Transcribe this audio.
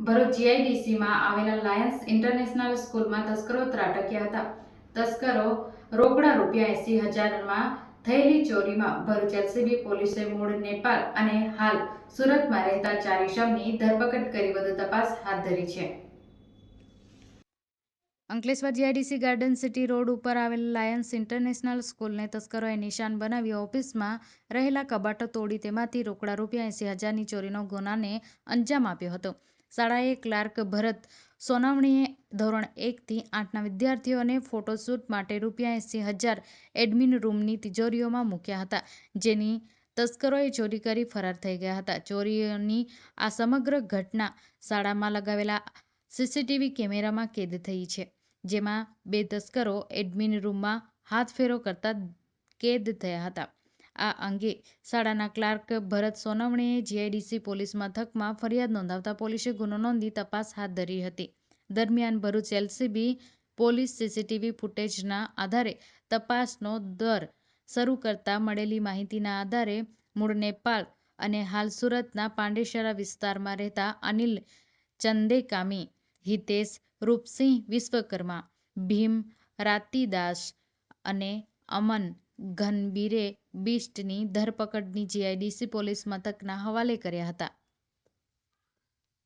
ભરૂચ જીઆઈડીસીમાં આવેલા Lions international સ્કૂલમાં તસ્કરો ત્રાટક્યા હતા. તસ્કરો રોકડા રૂપિયા એસી હજારમાં થયેલી ચોરીમાં ભરૂચ એલસીબી પોલીસે મૂળ નેપાળ અને હાલ સુરતમાં રહેતા ચાર ઇસમની ધરપકડ કરી વધુ તપાસ હાથ ધરી છે. Ankleshwar GIDC garden city road ઉપર આવેલ લાયન્સ ઇન્ટરનેશનલ સ્કૂલને તસ્કરોએ નિશાન બનાવી ઓફિસમાં રહેલા કબાટો તોડી તેમાંથી રોકડા રૂપિયા એંસી હજારની ચોરીનો ગુનાને અંજામ આપ્યો હતો. શાળાએ ક્લાર્ક ભરત સોનાવણીએ ધોરણ એકથી આઠના વિદ્યાર્થીઓને ફોટોશૂટ માટે રૂપિયા એંસી હજાર એડમિન રૂમની તિજોરીઓમાં મૂક્યા હતા, જેની તસ્કરોએ ચોરી કરી ફરાર થઈ ગયા હતા. ચોરીઓની આ સમગ્ર ઘટના શાળામાં લગાવેલા સીસીટીવી કેમેરામાં કેદ થઈ છે, જેમાં બે તસ્કરો એડમિન રૂમમાં હાથફેરો કરતા કેદ થયા હતા. આ અંગે શાળાના ક્લાર્ક ભરત સોનવણેએ જીઆઈડીસી પોલીસ મથકમાં ફરિયાદ નોંધાવતા પોલીસે ગુનો નોંધી તપાસ હાથ ધરી હતી. દરમિયાન ભરૂચ એલસીબી પોલીસ સીસીટીવી ફૂટેજના આધારે તપાસનો દર શરૂ કરતા મળેલી માહિતીના આધારે મૂળ નેપાળ અને હાલ સુરતના પાંડેસરા વિસ્તારમાં રહેતા અનિલ ચંદેકામી, હિતેશ રૂપસિંહ વિશ્વકર્મા, ભીમ રાતીદાસ અને અમન ઘનબીરે બિસ્ટની ધરપકડની જીઆઈડીસી પોલીસ મથકના હવાલે કર્યા હતા.